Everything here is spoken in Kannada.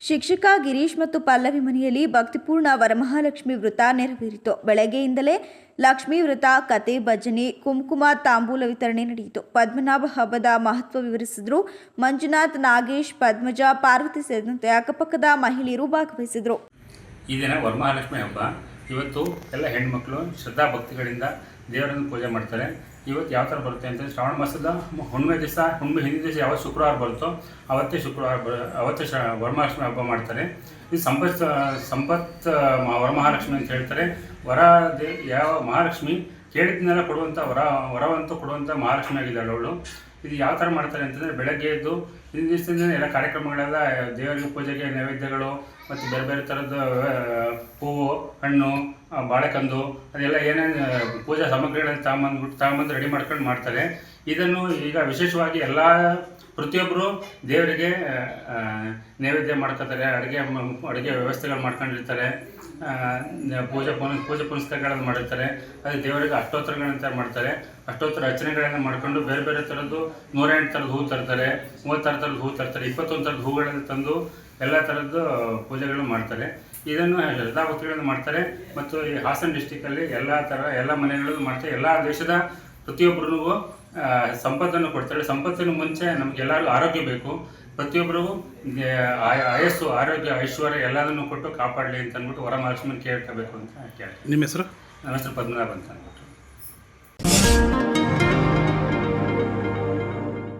ಶಿಕ್ಷಕ ಗಿರೀಶ್ ಮತ್ತು ಪಲ್ಲವಿ ಮನೆಯಲ್ಲಿ ಭಕ್ತಿಪೂರ್ಣ ವರಮಹಾಲಕ್ಷ್ಮಿ ವೃತ ನೆರವೇರಿತು. ಬೆಳಗ್ಗೆಯಿಂದಲೇ ಲಕ್ಷ್ಮೀ ವೃತ ಕತೆ ಭಜನೆ, ಕುಂಕುಮ, ತಾಂಬೂಲ ವಿತರಣೆ ನಡೆಯಿತು. ಪದ್ಮನಾಭ ಹಬ್ಬದ ಮಹತ್ವ ವಿವರಿಸಿದ್ರು. ಮಂಜುನಾಥ್, ನಾಗೇಶ್, ಪದ್ಮಜ, ಪಾರ್ವತಿ ಸೇರಿದಂತೆ ಅಕ್ಕಪಕ್ಕದ ಮಹಿಳೆಯರು ಭಾಗವಹಿಸಿದರು. ಈ ದಿನ ವರಮಹಾಲಕ್ಷ್ಮಿ ಹಬ್ಬ. ಇವತ್ತು ಎಲ್ಲ ಹೆಣ್ಮಕ್ಳು ಶ್ರದ್ಧಾ ಭಕ್ತಿಗಳಿಂದ ದೇವರನ್ನು ಪೂಜೆ ಮಾಡ್ತಾರೆ. ಇವತ್ತು ಯಾವ ಥರ ಬರುತ್ತೆ ಅಂತ ಶ್ರಾವಣ ಮಾಸದ ಹುಣ್ಣಿಮೆ ದಿವಸ, ಹುಣ್ಣಿಮೆ ಹಿಂದಿನ ದಿವಸ ಯಾವತ್ತು ಶುಕ್ರವಾರ ಬರುತ್ತೋ ಅವತ್ತೇ ಶುಕ್ರವಾರ ಬ ಅವತ್ತೇ ಶ ವರಮಹಾಲಕ್ಷ್ಮಿ ಹಬ್ಬ ಮಾಡ್ತಾರೆ. ಇದು ಸಂಪತ್ ಸಂಪತ್ ವರಮಹಾಲಕ್ಷ್ಮಿ ಅಂತ ಹೇಳ್ತಾರೆ. ವರ ದೇ ಯಾವ ಮಹಾಲಕ್ಷ್ಮಿ ಕೇಳಿದ್ನೆಲ್ಲ ಕೊಡುವಂಥ ವರ, ವರವಂತೂ ಕೊಡುವಂಥ ಮಹಾಲಕ್ಷ್ಮಿ ಆಗಿದ್ದಾಳೆ ಅವಳು. ಇದು ಯಾವ ಥರ ಮಾಡ್ತಾರೆ ಅಂತಂದರೆ ಬೆಳಗ್ಗೆ ಎದ್ದು ಹಿಂದಿನ ದಿವಸದಿಂದ ಎಲ್ಲ ಕಾರ್ಯಕ್ರಮಗಳೆಲ್ಲ ದೇವರಿಗೆ ಪೂಜೆಗೆ ನೈವೇದ್ಯಗಳು ಮತ್ತು ಬೇರೆ ಬೇರೆ ಥರದ ಹೂವು, ಹಣ್ಣು ಬಾಳೆಕಂದು ಅದೆಲ್ಲ ಏನೇನು ಪೂಜಾ ಸಾಮಗ್ರಿಗಳನ್ನ ತಗೊಂಬಂದ್ಬಿಟ್ಟು ತಗೊಂಬಂದು ರೆಡಿ ಮಾಡ್ಕೊಂಡು ಮಾಡ್ತಾರೆ. ಇದನ್ನು ಈಗ ವಿಶೇಷವಾಗಿ ಎಲ್ಲ ಪ್ರತಿಯೊಬ್ಬರು ದೇವರಿಗೆ ನೈವೇದ್ಯ ಮಾಡ್ಕೊತಾರೆ ಅಡುಗೆ ಅಡುಗೆ ವ್ಯವಸ್ಥೆಗಳು ಮಾಡ್ಕೊಂಡಿರ್ತಾರೆ ಪೂಜೆ ಪುನ, ಪೂಜೆ ಪುನಸ್ಕಾರಗಳನ್ನು ಮಾಡಿರ್ತಾರೆ, ಅದೇ ದೇವರಿಗೆ ಅಷ್ಟೋತ್ತರಗಳಂತ ಮಾಡ್ತಾರೆ, ಅಷ್ಟೋತ್ತರ ರಚನೆಗಳನ್ನು ಮಾಡ್ಕೊಂಡು ಬೇರೆ ಬೇರೆ ಥರದ್ದು ನೂರೆಂಟು ಥರದ ಹೂ ತರ್ತಾರೆ ಮೂವತ್ತಾರು ಥರದ ಹೂ ತರ್ತಾರೆ, ಇಪ್ಪತ್ತೊಂದು ಥರದ ಹೂಗಳನ್ನು ತಂದು ಎಲ್ಲ ಥರದ್ದು ಪೂಜೆಗಳನ್ನು ಮಾಡ್ತಾರೆ. ಇದನ್ನು ಶ್ರದ್ಧಾಭಕ್ತಿಗಳನ್ನು ಮಾಡ್ತಾರೆ ಮತ್ತು ಈ ಹಾಸನ ಡಿಸ್ಟಿಕ್ಕಲ್ಲಿ ಎಲ್ಲ ಥರ, ಎಲ್ಲ ಮನೆಗಳಲ್ಲೂ ಮಾಡ್ತಾರೆ. ಎಲ್ಲ ದೇಶದ ಪ್ರತಿಯೊಬ್ಬರಿಗೂ ಸಂಪತ್ತನ್ನು ಕೊಡ್ತಾರೆ. ಸಂಪತ್ತಿನ ಮುಂಚೆ ನಮಗೆಲ್ಲರಿಗೂ ಆರೋಗ್ಯ ಬೇಕು. ಪ್ರತಿಯೊಬ್ಬರಿಗೂ ಆಯಸ್ಸು ಆರೋಗ್ಯ ಐಶ್ವರ್ಯ ಎಲ್ಲದನ್ನು ಕೊಟ್ಟು ಕಾಪಾಡಲಿ ಅಂತ ಅಂದ್ಬಿಟ್ಟು ವರಮಹಾಲಕ್ಷ್ಮಿ ಕೇಳ್ಕೋಬೇಕು ಅಂತ ಕೇಳ್ತೀನಿ ನಿಮ್ಮ ಹೆಸರು? ನನ್ನ ಹೆಸರು ಪದ್ಮನಾಭ ಅಂತ ಅಂದ್ಬಿಟ್ಟು